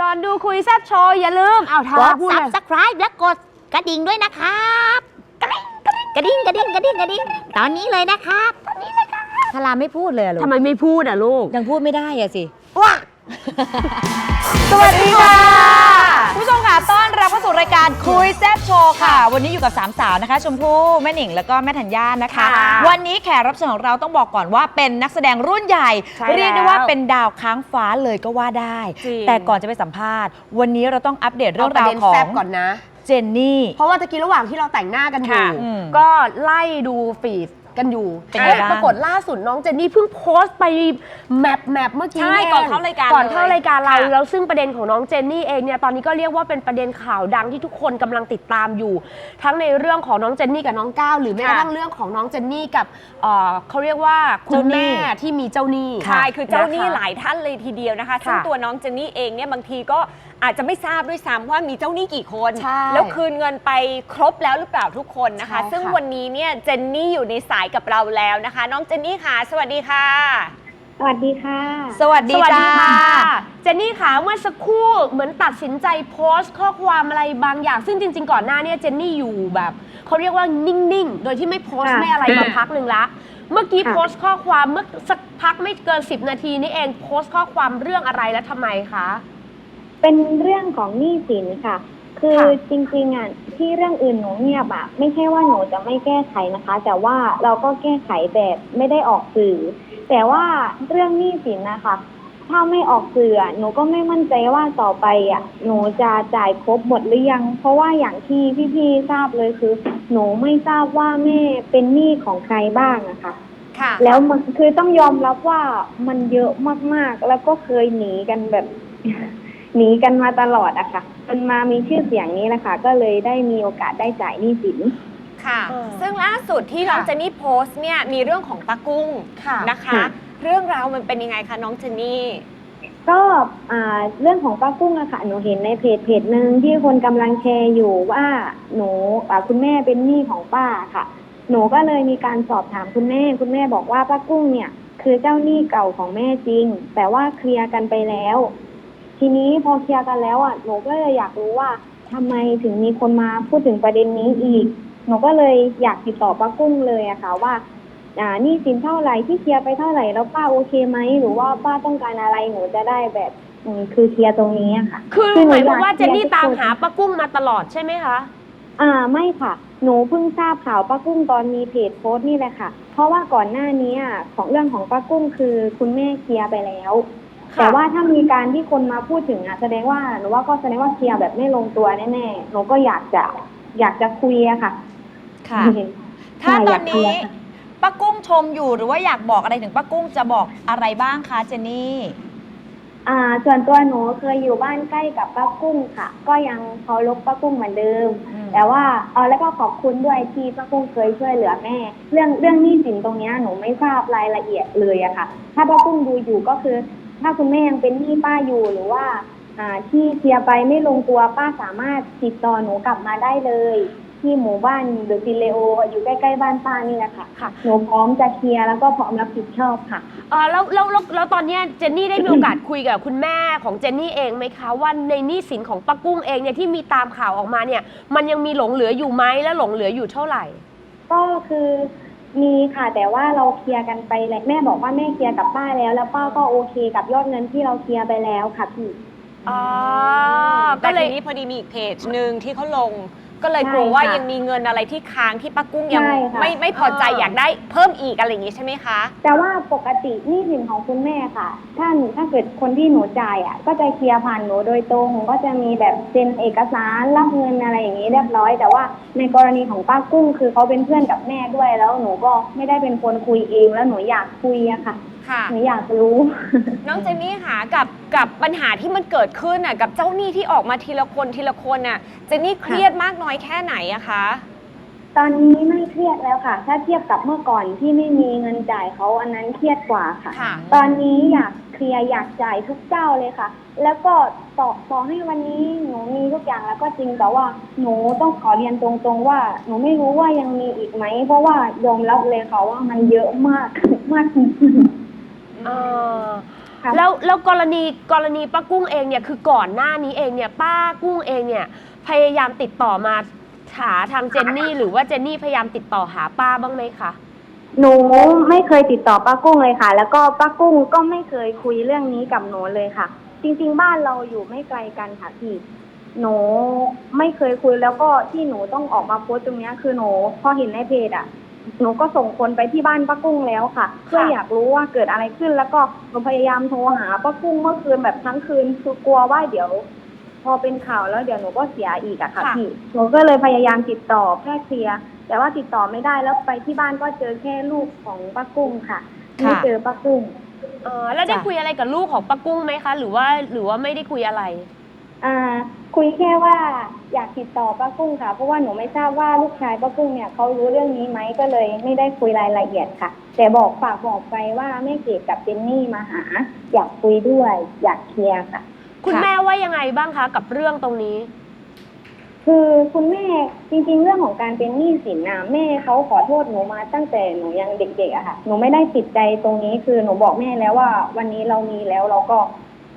ก่อนดูคุยแซบโชว์อย่าลืมเอากทาดพูดเลย subscribe และกดกระดิ่งด้วยนะครับกระดิ่งกระดิ่งกระดิ่งกระดิ่งกระดิ่งตอนนี้เลยนะครับตอนนี้เลยครับทาราไม่พูดเลยอะลูกทำไมไม่พูดอะลูก ยังพูดไม่ได้อะสิว้าสวัสดีค่ะผู้ชมค่ะ ต้อนรับเข้าสู่รายการคุยแซ่บโชว์ค่ะ วันนี้อยู่กับสามสาวนะคะ ชมพู่แม่หนิงแล้วก็แม่ธัญญานะคะค่ะวันนี้แขกรับเชิญของเราต้องบอกก่อนว่าเป็นนักแสดงรุ่นใหญ่ใช่เรียกได้แล้วว่าเป็นดาวค้างฟ้าเลยก็ว่าได้จริงแต่ก่อนจะไปสัมภาษณ์ วันนี้เราต้องอัปเดตเรื่องราวเด็นขอแซงบก่อนนะ เจนนี่ เพราะว่าตะกี้ระหว่างที่เราแต่งหน้ากันอยู่ค่ะอืมก็ไล่ดูฟีด กันอยู่เป็นไงอ๊ะบ้างปรากฏล่าสุดน้องเจนนี่เพิ่งโพสต์ไปแมปแมปเมื่อกี้ใช่เงก่อนเข้ารายการก่อนเข้ารายการเราเลยค่ะ แล้วซึ่งประเด็นของน้องเจนนี่เองเนี่ยตอนนี้ก็เรียกว่าเป็นประเด็นข่าวดังที่ทุกคนกำลังติดตามอยู่ ทั้งในเรื่องของน้องเจนนี่กับน้องก้าวหรือแม้กระทั่งเรื่องของน้องเจนนี่กับเอ่อเขาเรียกว่าคุณแม่ที่มีเจ้าหนี้ค่ะใช่ คือเจ้าหนี้นะคะหลายท่านเลยทีเดียวนะคะ ซึ่งค่ะตัวน้องเจนนี่เองเนี่ยบางทีก็ อาจจะไม่ทราบด้วยซ้ำว่ามีเจ้าหนี้กี่คน ใช่แล้วคืนเงินไปครบแล้วหรือเปล่าทุกคนนะคะ ใช่ค่ะ ซึ่งวันนี้เนี่ยเจนนี่อยู่ในสายกับเราแล้วนะคะ น้องเจนนี่ค่ะ สวัสดีค่ะ สวัสดีค่ะ สวัสดีสวัสจ้าดีค่ะเจนนี่ค่ะเมื่อสักครู่เหมือนตัดสินใจโพสต์ข้อความอะไรบางอย่าง ซึ่งจริง ๆ ก่อนหน้าเนี้เจนนี่อยู่แบบเขาเรียกว่านิ่ง ๆ โดยที่ไม่โพสต์ค่ะไม่อะไรมาพักหนึ่งละ เมื่อกี้ค่ะ โพสต์ข้อความเมื่อสักพักไม่เกิน 10 นาทีนี่เองโพสต์ข้อความเรื่องอะไรและทำไมคะ เป็นเรื่องของหนี้สินค่ะ คือค่ะ จริงๆอะที่เรื่องอื่นหนูเงียบอะไม่ใช่ว่าหนูจะไม่แก้ไขนะคะ แต่ว่าเราก็แก้ไขแบบไม่ได้ออกสื่อ แต่ว่าเรื่องหนี้สินนะคะ ถ้าไม่ออกสื่ออะหนูก็ไม่มั่นใจว่าต่อไปอะหนูจะจ่ายครบหมดหรือยัง เพราะว่าอย่างที่พี่ๆทราบเลยคือ หนูไม่ทราบว่าแม่เป็นหนี้ของใครบ้างอะค่ะค่ะ แล้วมันคือต้องยอมรับว่ามันเยอะมากๆ แล้วก็เคยหนีกันแบบ หนีกันมาตลอดอะค่ะจนมามีชื่อเสียงนี้แหละค่ะก็เลยได้มีโอกาสได้จ่ายหนี้สิน ค่ะ เออซึ่งล่าสุดที่น้องค่ะเจนนี่โพสต์เนี่ยมีเรื่องของป้ากุ้งค่ะนะคะ ค่ะ เรื่องราวมันเป็นยังไงคะน้องเจนนี่ ก็อ่าเรื่องของป้ากุ้งอะค่ะ หนูเห็นในเพจเพจหนึ่งที่คนกำลังแชร์อยู่ว่าหนูอ่าคุณแม่เป็นหนี้ของป้าค่ะ หนูก็เลยมีการสอบถามคุณแม่ คุณแม่บอกว่าป้ากุ้งเนี่ย คือเจ้าหนี้เก่าของแม่จริง แต่ว่าเคลียร์กันไปแล้ว ทีนี้พอเคลียร์กันแล้วอะหนูก็เลยอยากรู้ว่าทำไมถึงมีคนมาพูดถึงประเด็นนี้อีก หนูก็เลยอยากติดต่อป้ากุ้งเลยอะค่ะว่า อ่าหนี่สินเท่าไหร่ที่เคลียร์ไปเท่าไหร่แล้วป้าโอเคไหมหรือว่าป้าต้องการอะไรหนูจะได้แบบอืมคือเคลียร์ตรงนี้อะค่ะ คือคือหหนูมายความว่าอยากเจนนี่เรียนทุกตามคนหาป้ากุ้งมาตลอดใช่ไหมคะ อ่าไม่ค่ะ หนูเพิ่งทราบข่าวป้ากุ้งตอนมีเพจโพสต์นี่แหละค่ะ เพราะว่าก่อนหน้านี้อะของเรื่องของป้ากุ้งคือคุณแม่เคลียร์ไปแล้วค่ะ แต่ว่าถ้ามีการที่คนมาพูดถึงอะแสดงว่าหนูว่าก็แสดงว่าเคลียร์แบบไม่ลงตัวแน่ๆหนูก็อยากจะอยากจะคุยอะค่ะ ค่ะใช่ถ้าตอนอยากเคลีนี้ยร์ค่ะป้ากุ้งชมอยู่หรือว่าอยากบอกอะไรถึงป้ากุ้งจะบอกอะไรบ้างคะเจนนี่อ่า ส่วนตัวหนูเคยอยู่บ้านใกล้กับป้ากุ้งค่ะ ก็ยังเคารพป้ากุ้งเหมือนเดิมอืมแต่ว่าเออแล้วก็ขอบคุณด้วยที่ป้ากุ้งเคยช่วยเหลือแม่ เรื่องเรื่องหนี้สินตรงเนี้ยหนูไม่ทราบรายละเอียดเลยอะค่ะ ถ้าป้ากุ้งดูอยู่ก็คือ ถ้าคุณแม่ยังเป็นหนี้ป้าอยู่หรือว่า อ่า ที่เคลียร์ไปไม่ลงตัวป้าสามารถติดต่อหนูกลับมาได้เลย ที่หมู่บ้านเดอะซิเลโออยู่ใกล้ๆบ้านป้านี่แหละค่ะค่ะ หนูพร้อมจะเคลียร์แล้วก็พร้อมรับผิดชอบค่ะ เออแล้วแล้วแล้วแล้วตอนเนี้ยเจนนี่ได้มีโอกาส คุยกับคุณแม่ของเจนนี่เองไหมคะว่าในหนี้สินของป้ากุ้งเองเนี่ยที่มีตามข่าวออกมาเนี่ย มันยังมีหลงเหลืออยู่ไหมและหลงเหลืออยู่เท่าไหร่ ก็คือ มีค่ะ แต่ว่าเราเคลียร์กันไปแล้วแม่บอกว่าแม่เคลียร์กับป้าแล้ว แล้วป้าก็โอเคกับยอดเงินที่เราเคลียร์ไปแล้วค่ะพี่ อ๋อ แต่ก็เลยทีนี้พอดีมีอีกเพจหนึ่งที่เขาลง ก็เลยใช่กลัวว่าค่ะยังมีเงินอะไรที่ค้างที่ป้ากุ้งยังใช่ค่ะ ไม่ไม่พอใจอ่า อยากได้เพิ่มอีกอะไรอย่างงี้ใช่ไหมคะ แต่ว่าปกติหนี้สินของคุณแม่ค่ะท่านถ้าเกิดคนที่หนูจ่ายอะ ก็จะเคลียร์ผ่านหนูโดยตรงก็จะมีแบบเซ็นเอกสารรับเงินอะไรอย่างนี้เรียบร้อย แต่ว่าในกรณีของป้ากุ้ง คือเขาเป็นเพื่อนกับแม่ด้วยแล้วหนูก็ไม่ได้เป็นคนคุยเองแล้วหนูอยากคุยอะค่ะ ค่ะ หนูอยากรู้ น้องเจนนี่ค่ะกับกับปัญหาที่มันเกิดขึ้นอะกับเจ้าหนี้ที่ออกมาทีละคนทีละคนอะเจนนี่เครียดมากน้อยแค่ไหนอะคะ ตอนนี้ไม่เครียดแล้วค่ะ ถ้าเทียบกับเมื่อก่อนที่ไม่มีเงินจ่ายเขาอันนั้นเครียดกว่าค่ะ ค่ะ ตอนนี้อยากเคลียร์อยากจ่ายทุกเจ้าเลยค่ะ แล้วก็ต่อต่อให้วันนี้หนูมีทุกอย่างแล้วก็จริงแต่ว่าหนูต้องขอเรียนตรงๆว่า หนูไม่รู้ว่ายังมีอีกไหม เพราะว่ายอมรับเลยค่ะว่ามันเยอะมาก มากจริง เออครับแล้วแล้วกรณีกรณีป้ากุ้งเองเนี่ยคือก่อนหน้านี้เองเนี่ยป้ากุ้งเองเนี่ยพยายามติดต่อมาหาทางเจนนี่หรือว่าเจนนี่พยายามติดต่อหาป้าบ้างไหมคะ หนูไม่เคยติดต่อป้ากุ้งเลยค่ะ แล้วก็ป้ากุ้งก็ไม่เคยคุยเรื่องนี้กับหนูเลยค่ะ จริง ๆ บ้านเราอยู่ไม่ไกลกันค่ะพี่ หนูไม่เคยคุยแล้วก็ที่หนูต้องออกมาโพสต์ตรงเนี้ยคือหนูพอเห็นในเพจอะ หนูก็ส่งคนไปที่บ้านป้ากุ้งแล้วค่ะ เพื่ออยากรู้ว่าเกิดอะไรขึ้น แล้วก็หนูพยายามโทรหาป้ากุ้งเมื่อคืนแบบทั้งคืนคือกลัวว่าเดี๋ยว พอเป็นข่าวแล้วเดี๋ยวหนูก็เสียอีกอะค่ะค่ะ พี่หนูก็เลยพยายามติดต่อเพื่อเคลียร์แต่ว่าติดต่อไม่ได้แล้วไปที่บ้านก็เจอแค่ลูกของป้ากุ้งค่ะค่ะไม่เจอป้ากุ้ง เออแล้วได้จ้ะ คุยอะไรกับลูกของป้ากุ้งไหมคะ หรือว่าหรือว่าไม่ได้คุยอะไร อ่า คุยแค่ว่าอยากติดต่อป้ากุ้งค่ะ เพราะว่าหนูไม่ทราบว่าลูกชายป้ากุ้งเนี่ยเขารู้เรื่องนี้ไหมก็เลยไม่ได้คุยรายละเอียดค่ะ แต่บอกฝากบอกไปว่าแม่เกดกับเจนนี่มาหา อยากคุยด้วย อยากเคลียร์ค่ะ คุณค่ะ แม่ว่ายังไงบ้างคะกับเรื่องตรงนี้ คือคุณแม่จริงๆ เรื่องของการเป็นหนี้สินนะแม่เขาขอโทษหนูมาตั้งแต่หนูยังเด็กๆอะค่ะ หนูไม่ได้ติดใจตรงนี้คือหนูบอกแม่แล้วว่า วันนี้เรามีแล้วเราก็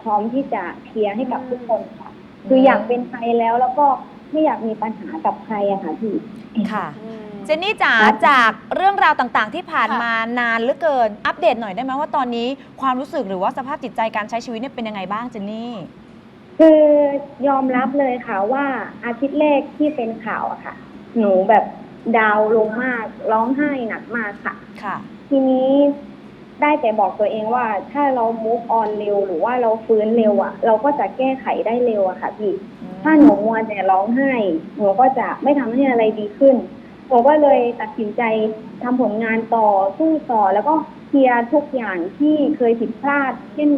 พร้อมที่จะเคลียร์ให้กับทุกคนค่ะ คืออยากเป็นใครแล้วแล้วก็ไม่อยากมีปัญหากับใครอะค่ะพี่ ค่ะ เจนนี่จ๋าจากเรื่องราวต่างๆ ที่ผ่านมานานเหลือเกิน อัปเดตหน่อยได้ไหมว่าตอนนี้ความรู้สึกหรือว่าสภาพจิตใจการใช้ชีวิตเนี่ยเป็นยังไงบ้างเจนนี่ คือยอมรับเลยค่ะว่าอาทิตย์แรกที่เป็นข่าวอะค่ะ หนูแบบดาวน์ลงมากร้องไห้หนักมากค่ะ ค่ะ ทีนี้ ได้แต่บอกตัวเองว่าถ้าเรา move on เร็วหรือว่าเราฟื้นเร็วอะเราก็จะแก้ไขได้เร็วอะค่ะพี่ ถ้าหนูมัวแต่ร้องไห้หนูก็จะไม่ทำให้อะไรดีขึ้นหนูก็เลยตัดสินใจทำผลงานต่อสู้ต่อแล้วก็เคลียร์ทุกอย่างที่เคยผิดพลาด เช่น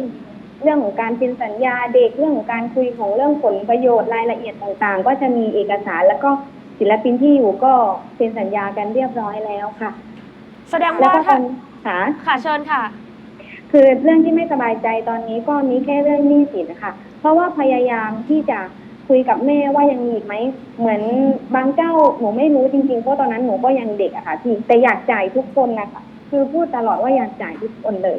เรื่องของการเซ็นสัญญาเด็กเรื่องของการคุยของเรื่องผลประโยชน์รายละเอียดต่างๆ ก็จะมีเอกสารแล้วก็ศิลปินที่อยู่ก็เซ็นสัญญากันเรียบร้อยแล้วค่ะ แสดงแล้วว่าก็ตถ้าอน ค่ะค่ะเชิญค่ะ คือเรื่องที่ไม่สบายใจตอนนี้ก็มีแค่เรื่องหนี้สินนะคะเพราะว่าพยายามที่จะคุยกับแม่ว่ายังมีอีกไหม เหมือนบางเจ้าหนูไม่รู้จริงๆเพราะตอนนั้นหนูก็ยังเด็กอะค่ะพี่แต่อยากจ่ายทุกคนนะคะคือพูดตลอดว่าอยากจ่ายทุกคนเลย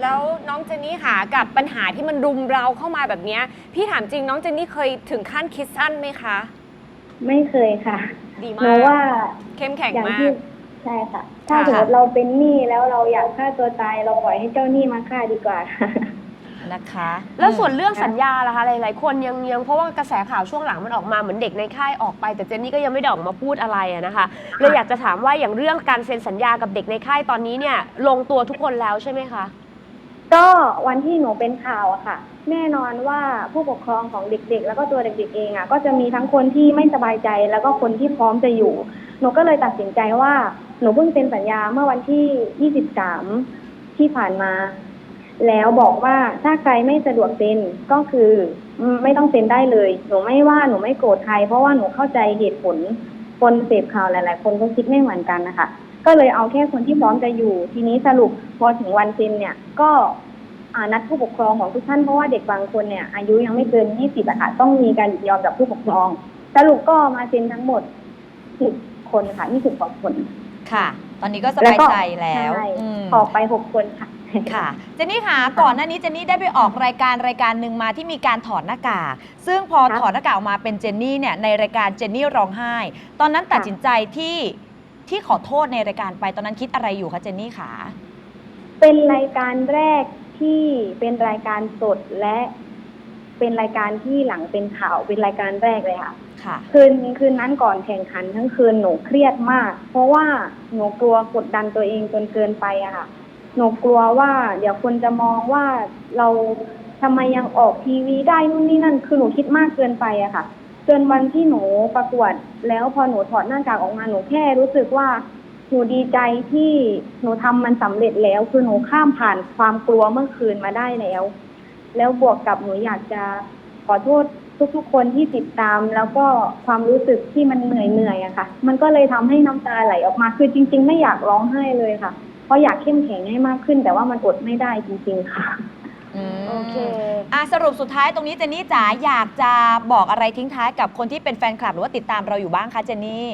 แล้วน้องเจนนี่ค่ะกับปัญหาที่มันรุมเราเข้ามาแบบเนี้ย พี่ถามจริงน้องเจนนี่เคยถึงขั้นคิดสั้นไหมคะ ไม่เคยค่ะดีหมานูกว่าเข้มแข็งอย่างมาที่ก ใช่ค่ะ ถ้าสมมติเราเป็นหนี้แล้วเราอยากฆ่าตัวตายเราปล่อยให้เจ้าหนี้มาฆ่าดีกว่านะคะ แล้วส่วนอืมเรื่องสัญญาล่ะคะหลายๆ คนยังยังเพราะว่ากระแสข่าวช่วงหลังมันออกมาเหมือนเด็กในค่ายออกไป แต่เจนนี่ก็ยังไม่ได้ออกมาพูดอะไรอะนะคะเลยอยากจะถามว่าอย่างเรื่องการเซ็นสัญญากับเด็กในค่ายตอนนี้เนี่ย ลงตัวทุกคนแล้วใช่ไหมคะก็วันที่หนูเป็นข่าวอะค่ะ แน่นอนว่าผู้ปกครองของเด็กๆ แล้วก็ตัวเด็กๆเองอะก็จะมีทั้งคนที่ไม่สบายใจแล้วก็คนที่พร้อมจะอยู่ หนูก็เลยตัดสินใจว่า หนูเพิ่งเซ็นสัญญาเมื่อวันที่ 23 ที่ผ่านมา แล้วบอกว่าถ้าใครไม่สะดวกเซ็นก็คือไม่ต้องเซ็นได้เลย หนูไม่ว่าหนูไม่โกรธใครเพราะว่าหนูเข้าใจเหตุผล คนเสพข่าวหลาย ๆ คนก็คิดไม่เหมือนกันนะคะก็เลยเอาแค่คนที่พร้อมจะอยู่ ทีนี้สรุปพอถึงวันเซ็นเนี่ย ก็นัดผู้ปกครองของทุกท่านเพราะว่าเด็กบางคนเนี่ยอายุยังไม่เกิน 20อะค่ะต้องมีการยินยอมจากผู้ปกครอง สรุปก็มาเซ็นทั้งหมด10คนค่ะ20กว่าคน ค่ะ ตอนนี้ก็สบายใจแล้วใช่อืมออกไป6คนค่ะ ค่ะเจนนี่คะก่อนหน้านี้เจนนี่ได้ไปออกรายการรายการหนึ่งมาที่มีการถอดหน้ากากซึ่งพอครับถอดหน้ากากออกมาเป็นเจนนี่เนี่ยในรายการเจนนี่ร้องไห้ ตอนนั้นตัดค่ะ สินใจที่ที่ขอโทษในรายการไปตอนนั้นคิดอะไรอยู่คะเจนนี่คะเป็นรายการแรกที่เป็นรายการสดและ เป็นรายการที่หลังเป็นข่าวเป็นรายการแรกเลยค่ะ ค่ะ คืนคืนนั้นก่อนแข่งขันทั้งคืนหนูเครียดมาก เพราะว่าหนูกลัวกดดันตัวเองจนเกินไปอะค่ะ หนูกลัวว่า เดี๋ยวคนจะมองว่าเราทำไมยังออกทีวีได้นู่นนี่นั่น คือหนูคิดมากเกินไปอะค่ะจนวันที่หนูประกวดแล้วพอหนูถอดหน้ากากออกมาหนูแค่รู้สึกว่าหนูดีใจที่หนูทำมันสำเร็จแล้ว คือหนูข้ามผ่านความกลัวเมื่อคืนมาได้แล้ว แล้วบวกกับหนูอยากจะขอโทษทุกๆ คนที่ติดตาม แล้วก็ความรู้สึกที่มันเหนื่อยเหนื่อยๆอะค่ะ มันก็เลยทำให้น้ำตาไหลออกมาคือจริง ๆ ไม่อยากร้องไห้เลยค่ะ เพราะอยากเข้มแข็งให้มากขึ้น แต่ว่ามันอดไม่ได้จริง ๆ ค่ะอืมโอเคอะสรุปสุดท้ายตรงนี้เจนนี่จ๋าอยากจะบอกอะไรทิ้งท้ายกับคนที่เป็นแฟนคลับหรือว่าติดตามเราอยู่บ้างคะเจนนี่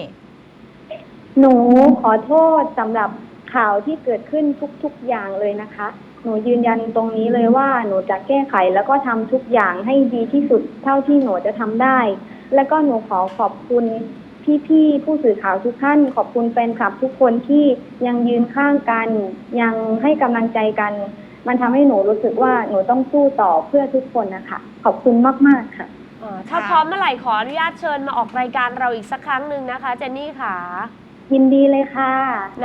หนูขอโทษสำหรับข่าวที่เกิดขึ้นทุก ๆ อย่างเลยนะคะ หหนูยืนยันตรงนี้เลยว่าหนูจะแก้ไขแล้วก็ทำทุกอย่างให้ดีที่สุดเท่าที่หนูจะทำได้ แล้วก็หนูขอขอบคุณพี่ๆผู้สื่อข่าวทุกท่าน ขอบคุณแฟนคลับทุกคนที่ยังยืนข้างกัน ยังให้กำลังใจกัน มันทำให้หนูรู้สึกว่าหนูต้องสู้ต่อเพื่อทุกคนนะคะขอบคุณมากๆค่ะอ่าถ้าค่ะพร้อมเมื่อไหร่ขออนุญาตเชิญมาออกรายการเราอีกสักครั้งหนึ่งนะคะ เจนนี่ค่ะ ยินดีเลยค่ะ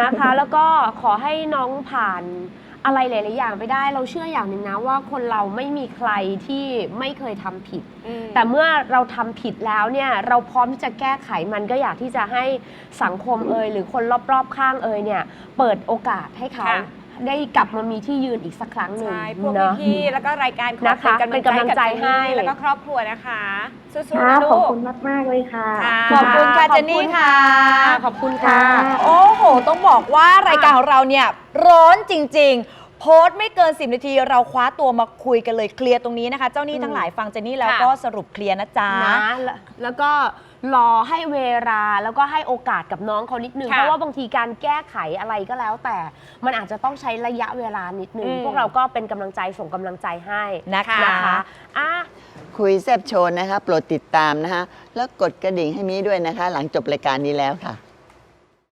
นะคะ แล้วก็ขอให้น้องผ่าน อะไรหลายๆอย่างไปได้ เราเชื่ออย่างหนึ่งนะว่าคนเราไม่มีใครที่ไม่เคยทำผิด อืม แต่เมื่อเราทำผิดแล้วเนี่ยเราพร้อมที่จะแก้ไขมันก็อยากที่จะให้สังคมเอ่ยหรือคนรอบๆข้างเอ่ยเนี่ยเปิดโอกาสให้เขา ค่ะ ได้กลับมามีที่ยืนอีกสักครั้งหนึ่งใช่พวกเนาะพี่ๆแล้วก็รายการขอนะคะเป็นกำลังใจเป็นกำลังใจให้กับเจนนี่แล้วก็ครอบครัวนะคะสู้ค่ะๆนะขลูอบก คุณมาก ๆ เลยค่ะ ค่ะขอบคุณค่ะขอบเจนนี่ค่ะ ขอบคุณค่ะ โอ้โห ต้องบอกว่ารายการของเราเนี่ยร้อนจริง ๆ โพสต์ไม่เกิน 10 นาทีเราคว้าตัวมาคุยกันเลยเคลียร์ตรงนี้นะคะ เจ้าหนี้ทั้งหลายฟังเจนนี่แล้วค่ะ ก็สรุปเคลียร์นะจ๊ะ นะแล้วแล้วก็รอให้เวลาแล้วก็ให้โอกาสกับน้องเขานิดนึง ค่ะเพราะว่าบางทีการแก้ไขอะไรก็แล้ว แต่มันอาจจะต้องใช้ระยะเวลานิดนึง อืม พวกเราก็เป็นกำลังใจส่งกำลังใจให้นะคะ นะคะอะ คุยแซบโชว์นะคะ โปรดติดตามนะคะ แล้วกดกระดิ่งให้มีด้วยนะคะ หลังจบรายการนี้แล้วค่ะ